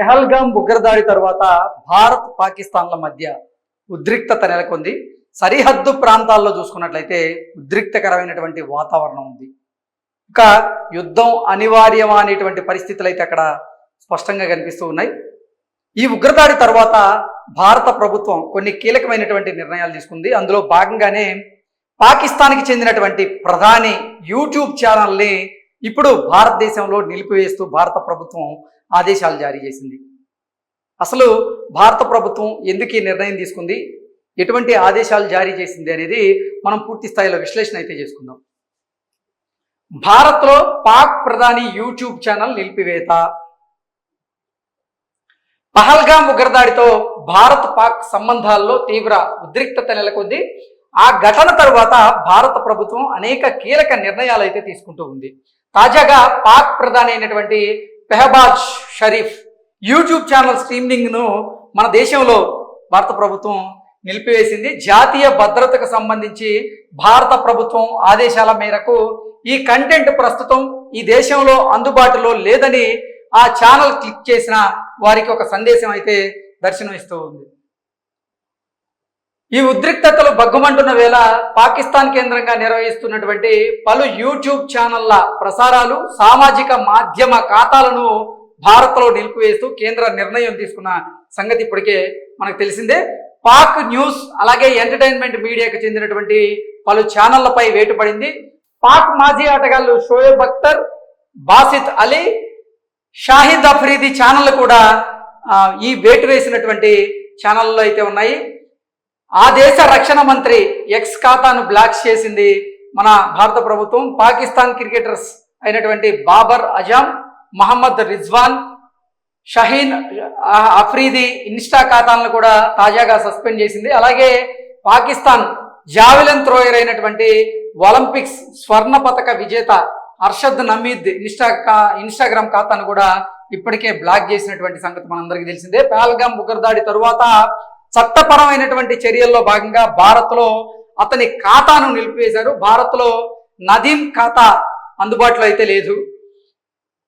పెహల్గాం ఉగ్రదాడి తర్వాత భారత్ పాకిస్తాన్ల మధ్య ఉద్రిక్తత నెలకొంది. సరిహద్దు ప్రాంతాల్లో చూసుకున్నట్లయితే ఉద్రిక్తకరమైనటువంటి వాతావరణం ఉంది. ఇంకా యుద్ధం అనివార్యమా అనేటువంటి పరిస్థితులు అయితే అక్కడ స్పష్టంగా కనిపిస్తూ ఉన్నాయి. ఈ ఉగ్రదాడి తర్వాత భారత ప్రభుత్వం కొన్ని కీలకమైనటువంటి నిర్ణయాలు తీసుకుంది. అందులో భాగంగానే పాకిస్తాన్కి చెందినటువంటి ప్రధాని యూట్యూబ్ ఛానల్ని ఇప్పుడు భారతదేశంలో నిలిపివేస్తూ భారత ప్రభుత్వం ఆదేశాలు జారీ చేసింది. అసలు భారత ప్రభుత్వం ఎందుకు ఈ నిర్ణయం తీసుకుంది? ఎటువంటి ఆదేశాలు జారీ చేసింది అనేది మనం పూర్తి స్థాయిలో విశ్లేషణ అయితే చేసుకుందాం. భారత్లో పాక్ ప్రధాని యూట్యూబ్ ఛానల్ నిలిపివేత. పహల్గాం ఉగ్రదాడితో భారత్ పాక్ సంబంధాల్లో తీవ్ర ఉద్రిక్తత నెలకొంది. ఆ ఘటన తరువాత భారత ప్రభుత్వం అనేక కీలక నిర్ణయాలు అయితే తీసుకుంటూ ఉంది. తాజాగా పాక్ ప్రధాని అయినటువంటి పెహబాజ్ షరీఫ్ యూట్యూబ్ ఛానల్ స్ట్రీమింగ్ను మన దేశంలో భారత ప్రభుత్వం నిలిపివేసింది. జాతీయ భద్రతకు సంబంధించి భారత ప్రభుత్వం ఆదేశాల మేరకు ఈ కంటెంట్ ప్రస్తుతం ఈ దేశంలో అందుబాటులో లేదని ఆ ఛానల్ క్లిక్ చేసిన వారికి ఒక సందేశం అయితే దర్శనమిస్తూ ఉంది. ఈ ఉద్రిక్తతలు బగ్గుమంటున్న వేళ పాకిస్తాన్ కేంద్రంగా నిర్వహిస్తున్నటువంటి పలు యూట్యూబ్ ఛానళ్ళ ప్రసారాలు సామాజిక మాధ్యమ ఖాతాలను భారత్లో నిలిపివేస్తూ కేంద్ర నిర్ణయం తీసుకున్న సంగతి ఇప్పటికే మనకు తెలిసిందే. పాక్ న్యూస్ అలాగే ఎంటర్టైన్మెంట్ మీడియాకు చెందినటువంటి పలు ఛానళ్ళపై వేటు పడింది పాక్ మాజీ ఆటగాళ్ళు షోయబ్ అఖ్తర్ బాసిత్ అలీ షాహిద్ అఫ్రీది ఛానళ్ళు కూడా ఈ వేటు వేసినటువంటి ఛానళ్ళు అయితే ఉన్నాయి. ఆ దేశ రక్షణ మంత్రి ఎక్స్ ఖాతాను బ్లాక్ చేసింది మన భారత ప్రభుత్వం. పాకిస్తాన్ క్రికెటర్స్ అయినటువంటి బాబర్ అజామ్ మహమ్మద్ రిజ్వాన్ షహీన్ అఫ్రీది ఇన్స్టా ఖాతాలను కూడా తాజాగా సస్పెండ్ చేసింది. అలాగే పాకిస్తాన్ జావెలిన్ థ్రోయర్ అయినటువంటి ఒలింపిక్స్ స్వర్ణ పతక విజేత అర్షద్ నమీద్ ఇన్స్టా కా- ఇన్స్టాగ్రామ్ ఖాతాను కూడా ఇప్పటికే బ్లాక్ చేసినటువంటి సంగతి మనందరికీ తెలిసిందే. పహల్గాం ఉగ్రదాడి తరువాత చట్టపరమైనటువంటి చర్యల్లో భాగంగా భారత్లో అతని ఖాతాను నిలిపివేశారు. భారత్లో నదీం ఖాతా అందుబాటులో అయితే లేదు.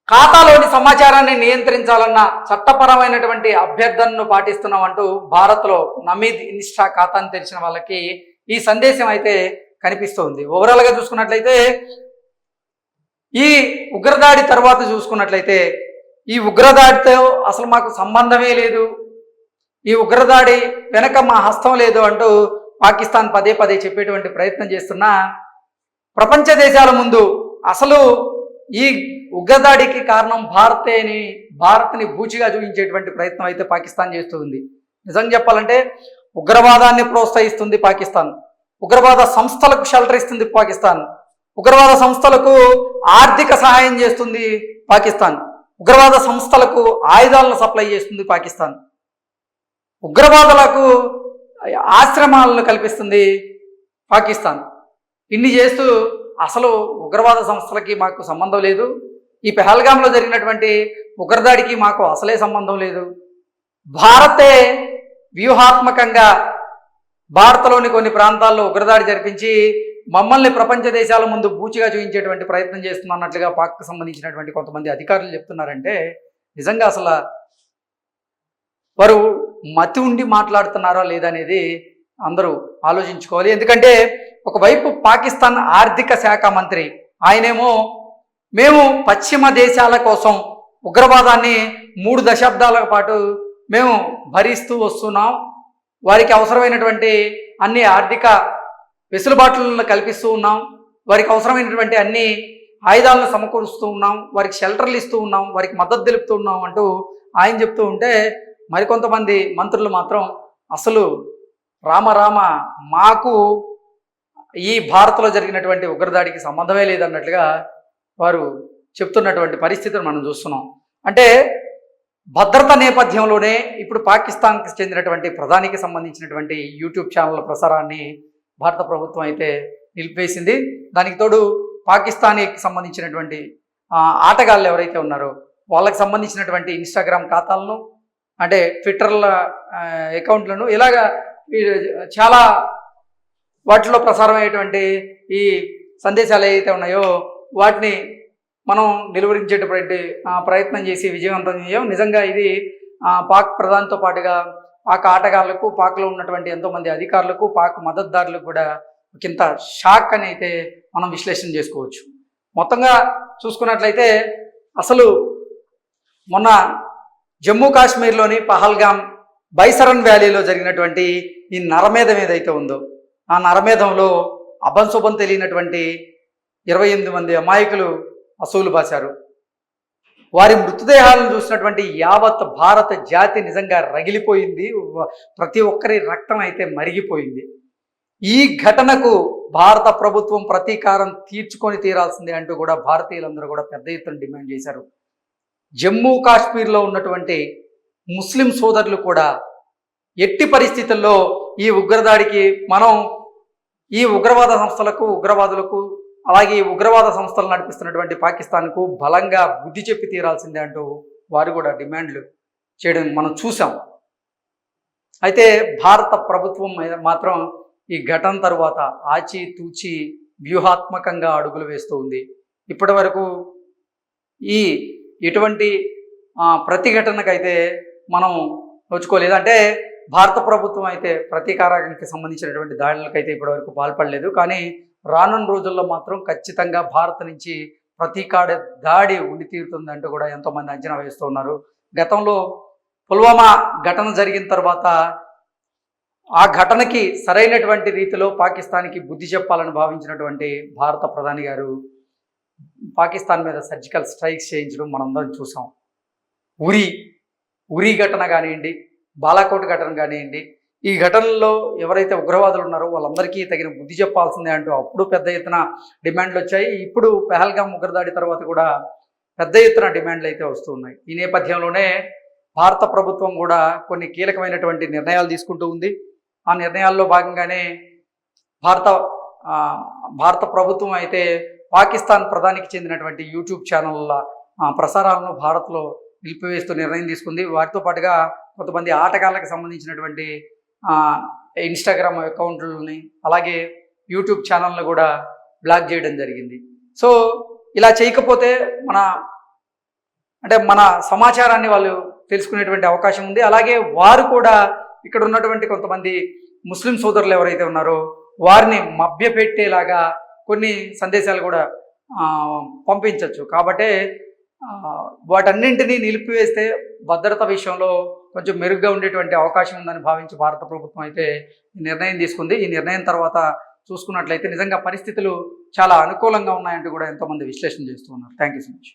ఖాతాలోని సమాచారాన్ని నియంత్రించాలన్న చట్టపరమైనటువంటి అభ్యర్థనను పాటిస్తున్నామంటూ భారత్లో నమీద్ ఇన్స్టా ఖాతాను తెరిచిన వాళ్ళకి ఈ సందేశం అయితే కనిపిస్తోంది. ఓవరాల్గా చూసుకున్నట్లయితే ఈ ఉగ్రదాడి తర్వాత చూసుకున్నట్లయితే ఈ ఉగ్రదాడితో అసలు మాకు సంబంధమే లేదు. ఈ ఉగ్రదాడి వెనక మా హస్తం లేదు అంటూ పాకిస్తాన్ పదే పదే చెప్పేటువంటి ప్రయత్నం చేస్తున్న ప్రపంచ దేశాల ముందు అసలు ఈ ఉగ్రదాడికి కారణం భారతే అని భారత్ని బూచిగా చూపించేటువంటి ప్రయత్నం అయితే పాకిస్తాన్ చేస్తుంది నిజం చెప్పాలంటే ఉగ్రవాదాన్ని ప్రోత్సహిస్తుంది పాకిస్తాన్ ఉగ్రవాద సంస్థలకు షెల్టర్ ఇస్తుంది పాకిస్తాన్ ఉగ్రవాద సంస్థలకు ఆర్థిక సహాయం చేస్తుంది పాకిస్తాన్ ఉగ్రవాద సంస్థలకు ఆయుధాలను సప్లై చేస్తుంది పాకిస్తాన్. ఉగ్రవాదులకు ఆశ్రమాలను కల్పిస్తుంది పాకిస్తాన్. ఇన్ని చేస్తూ అసలు ఉగ్రవాద సంస్థలకి మాకు సంబంధం లేదు. ఈ పెహల్గాంలో జరిగినటువంటి ఉగ్రదాడికి మాకు అసలే సంబంధం లేదు. భారతే వ్యూహాత్మకంగా భారత్లోని కొన్ని ప్రాంతాల్లో ఉగ్రదాడి జరిపించి మమ్మల్ని ప్రపంచ దేశాల ముందు బూచిగా చూపించేటువంటి ప్రయత్నం చేస్తున్నట్లుగా పాక్కు సంబంధించినటువంటి కొంతమంది అధికారులు చెప్తున్నారంటే నిజంగా అసలు వారు మతి ఉండి మాట్లాడుతున్నారా లేదా అనేది అందరూ ఆలోచించుకోవాలి. ఎందుకంటే ఒకవైపు పాకిస్తాన్ ఆర్థిక శాఖ మంత్రి ఆయనేమో మేము పశ్చిమ దేశాల కోసం ఉగ్రవాదాన్ని మూడు దశాబ్దాల పాటు మేము భరిస్తూ వస్తున్నాం. వారికి అవసరమైనటువంటి అన్ని ఆర్థిక వెసులుబాట్లను కల్పిస్తూ ఉన్నాం. వారికి అవసరమైనటువంటి అన్ని ఆయుధాలను సమకూరుస్తూ ఉన్నాం. వారికి షెల్టర్లు ఇస్తూ ఉన్నాం. వారికి మద్దతు తెలుపుతూ ఉన్నాం అంటూ ఆయన చెప్తూ ఉంటే మరికొంతమంది మంత్రులు మాత్రం అసలు రామ రామ మాకు ఈ భారత్లో జరిగినటువంటి ఉగ్రదాడికి సంబంధమే లేదన్నట్లుగా వారు చెప్తున్నటువంటి పరిస్థితిని మనం చూస్తున్నాం. అంటే భద్రత నేపథ్యంలోనే ఇప్పుడు పాకిస్తాన్కి చెందినటువంటి ప్రధానికి సంబంధించినటువంటి యూట్యూబ్ ఛానల్ ప్రసారాన్ని భారత ప్రభుత్వం అయితే నిలిపేసింది దానికి తోడు పాకిస్తానీకి సంబంధించినటువంటి ఆటగాళ్ళు ఎవరైతే ఉన్నారో వాళ్ళకి సంబంధించినటువంటి ఇన్స్టాగ్రామ్ ఖాతాలను అంటే ట్విట్టర్ల అకౌంట్లను ఇలాగా ఈ చాలా వాటిలో ప్రసారమయ్యేటువంటి ఈ సందేశాలు ఏవైతే ఉన్నాయో వాటిని మనం నిలువరించేటటువంటి ప్రయత్నం చేసి విజయవంతం చేయం. నిజంగా ఇది పాక్ ప్రధానితో పాటుగా పాక్ ఆటగాళ్ళకు పాక్లో ఉన్నటువంటి ఎంతోమంది అధికారులకు పాక్ మద్దతుదారులకు కూడా ఒకంత షాక్ అని అయితే మనం విశ్లేషణ చేసుకోవచ్చు. మొత్తంగా చూసుకున్నట్లయితే అసలు మొన్న జమ్మూ కాశ్మీర్లోని పహల్గామ్ బైసరన్ వ్యాలీలో జరిగినటువంటి ఈ నరమేధం ఏదైతే ఉందో ఆ నరమేధంలో అభంశుభం తెలియనటువంటి ఇరవై ఎనిమిది మంది అమాయకులు అసూలు బాశారు వారి మృతదేహాలను చూసినటువంటి యావత్ భారత జాతి నిజంగా రగిలిపోయింది. ప్రతి ఒక్కరి రక్తం అయితే మరిగిపోయింది. ఈ ఘటనకు భారత ప్రభుత్వం ప్రతీకారం తీర్చుకొని తీరాల్సిందే అంటూ కూడా భారతీయులందరూ కూడా పెద్ద ఎత్తున డిమాండ్ చేశారు. జమ్మూ కాశ్మీర్లో ఉన్నటువంటి ముస్లిం సోదరులు కూడా ఎట్టి పరిస్థితుల్లో ఈ ఉగ్రదాడికి మనం ఈ ఉగ్రవాద సంస్థలకు ఉగ్రవాదులకు అలాగే ఈ ఉగ్రవాద సంస్థలు నడిపిస్తున్నటువంటి పాకిస్తాన్కు బలంగా బుద్ధి చెప్పి తీరాల్సిందే అంటూ వారు కూడా డిమాండ్లు చేయడం మనం చూసాం. అయితే భారత ప్రభుత్వం మీద మాత్రం ఈ ఘటన తర్వాత ఆచి తూచి వ్యూహాత్మకంగా అడుగులు వేస్తూ ఉంది. ఇప్పటి వరకు ఈ ఎటువంటి ప్రతిఘటనకైతే మనం నోచుకోలేదు. అంటే భారత ప్రభుత్వం అయితే ప్రతీకారానికి సంబంధించినటువంటి దాడులకైతే ఇప్పటివరకు పాల్పడలేదు. కానీ రానున్న రోజుల్లో మాత్రం ఖచ్చితంగా భారత్ నుంచి ప్రతీకార దాడి ఉండి తీరుతుందంటూ కూడా ఎంతోమంది అంచనా వేస్తూ ఉన్నారు. గతంలో పుల్వామా ఘటన జరిగిన తర్వాత ఆ ఘటనకి సరైనటువంటి రీతిలో పాకిస్తాన్కి బుద్ధి చెప్పాలని భావించినటువంటి భారత ప్రధాని గారు పాకిస్తాన్ మీద సర్జికల్ స్ట్రైక్స్ చేయించడం మనందరం చూసాం. ఉరి ఉరి ఘటన కానివ్వండి బాలాకోట్ ఘటన కానివ్వండి ఈ ఘటనలో ఎవరైతే ఉగ్రవాదులు ఉన్నారో వాళ్ళందరికీ తగిన బుద్ధి చెప్పాల్సిందే అంటూ అప్పుడు పెద్ద ఎత్తున డిమాండ్లు వచ్చాయి. ఇప్పుడు పెహల్గాం ఉగ్రదాడి తర్వాత కూడా పెద్ద ఎత్తున డిమాండ్లు అయితే వస్తున్నాయి ఈ నేపథ్యంలోనే భారత ప్రభుత్వం కూడా కొన్ని కీలకమైనటువంటి నిర్ణయాలు తీసుకుంటూ ఉంది. ఆ నిర్ణయాల్లో భాగంగానే భారత భారత ప్రభుత్వం అయితే పాకిస్తాన్ ప్రధానికి చెందినటువంటి యూట్యూబ్ ఛానళ్ళ ప్రసారాలను భారత్లో నిలిపివేస్తూ నిర్ణయం తీసుకుంది. వాటితో పాటుగా కొంతమంది ఆటగాళ్ళకి సంబంధించినటువంటి ఇన్స్టాగ్రామ్ అకౌంట్లని అలాగే యూట్యూబ్ ఛానల్ని కూడా బ్లాక్ చేయడం జరిగింది. సో ఇలా చేయకపోతే మన అంటే మన సమాచారాన్ని వాళ్ళు తెలుసుకునేటువంటి అవకాశం ఉంది. అలాగే వారు కూడా ఇక్కడ ఉన్నటువంటి కొంతమంది ముస్లిం సోదరులు ఎవరైతే ఉన్నారో వారిని మభ్యపెట్టేలాగా కొన్ని సందేశాలు కూడా పంపించవచ్చు కాబట్టి వాటన్నింటినీ నిలిపివేస్తే భద్రత విషయంలో కొంచెం మెరుగ్గా ఉండేటువంటి అవకాశం ఉందని భావించి భారత ప్రభుత్వం అయితే ఈ నిర్ణయం తీసుకుంది. ఈ నిర్ణయం తర్వాత చూసుకున్నట్లయితే నిజంగా పరిస్థితులు చాలా అనుకూలంగా ఉన్నాయంటూ కూడా ఎంతోమంది విశ్లేషణ చేస్తూ ఉన్నారు. Thank you so much.